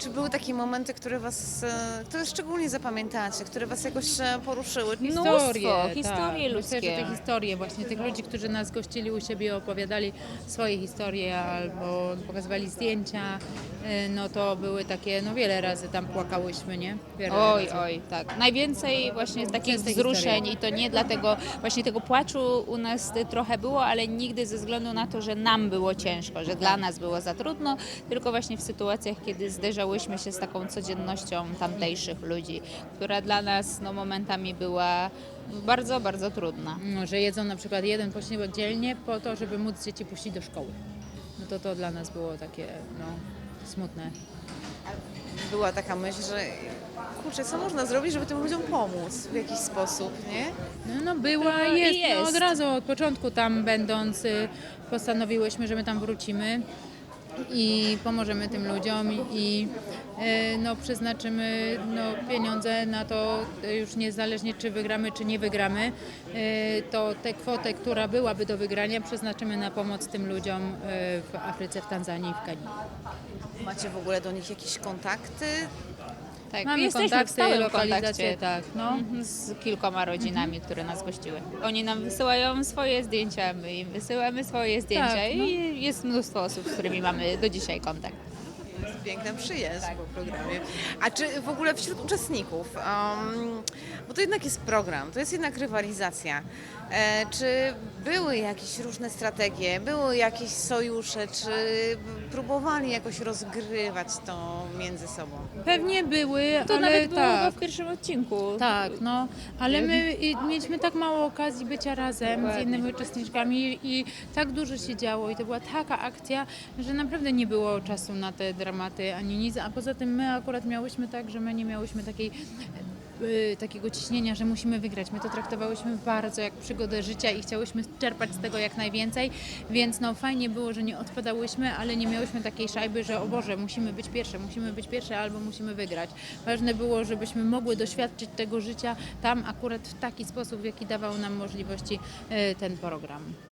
Czy były takie momenty, które was, e, które szczególnie zapamiętacie, które was jakoś e, poruszyły? Historie, historie tak. ludzkie. Myślę, że te historie właśnie tych ludzi, którzy nas gościli u siebie, opowiadali swoje historie albo pokazywali zdjęcia, y, no to były takie, no wiele razy tam płakałyśmy, nie? Wiele Oj, razy. oj, tak. Najwięcej właśnie takich Częste wzruszeń historie. i to nie dlatego, właśnie tego płaczu u nas y, trochę było, ale nigdy ze względu na to, że nam było ciężko, że dla nas było za trudno, tylko właśnie w sytuacjach, kiedy zderzałyśmy się z taką codziennością tamtejszych ludzi, która dla nas no, momentami była bardzo, bardzo trudna. No, że jedzą na przykład jeden posiłek dzielnie po to, żeby móc dzieci puścić do szkoły. No to to dla nas było takie, no, smutne. Była taka myśl, że kurczę, co można zrobić, żeby tym ludziom pomóc w jakiś sposób, nie? No, no była, No i jest, No, jest. od razu od początku tam będąc y, postanowiłyśmy, że my tam wrócimy i pomożemy tym ludziom i y, no, przeznaczymy no, pieniądze na to y, już niezależnie czy wygramy czy nie wygramy, y, to tę kwotę, która byłaby do wygrania przeznaczymy na pomoc tym ludziom w Afryce, w Tanzanii i w Kenii. Macie w ogóle do nich jakieś kontakty? Tak, Mamy jesteśmy w kontakty, stałym lokalizacje, kontakcie. tak. No. Mhm, Z kilkoma rodzinami, które nas gościły. Oni nam wysyłają swoje zdjęcia, my im wysyłamy swoje zdjęcia Tak, no. i jest mnóstwo osób, z którymi mamy do dzisiaj kontakt. Piękna przyjaźń po programie. A czy w ogóle wśród uczestników, um, bo to jednak jest program, to jest jednak rywalizacja, e, czy były jakieś różne strategie, były jakieś sojusze, czy próbowali jakoś rozgrywać to między sobą? Pewnie były, To ale nawet było tak. chyba w pierwszym odcinku. Tak, no, ale my i, mieliśmy tak mało okazji bycia razem z innymi uczestniczkami i tak dużo się działo i to była taka akcja, że naprawdę nie było czasu na te ani nic, a poza tym my akurat miałyśmy tak, że my nie miałyśmy takiej y, takiego ciśnienia, że musimy wygrać. My to traktowałyśmy bardzo jak przygodę życia i chciałyśmy czerpać z tego jak najwięcej, więc no fajnie było, że nie odpadałyśmy, ale nie miałyśmy takiej szajby, że o Boże, musimy być pierwsze, musimy być pierwsze albo musimy wygrać. Ważne było, żebyśmy mogły doświadczyć tego życia tam akurat w taki sposób, w jaki dawał nam możliwości y, ten program.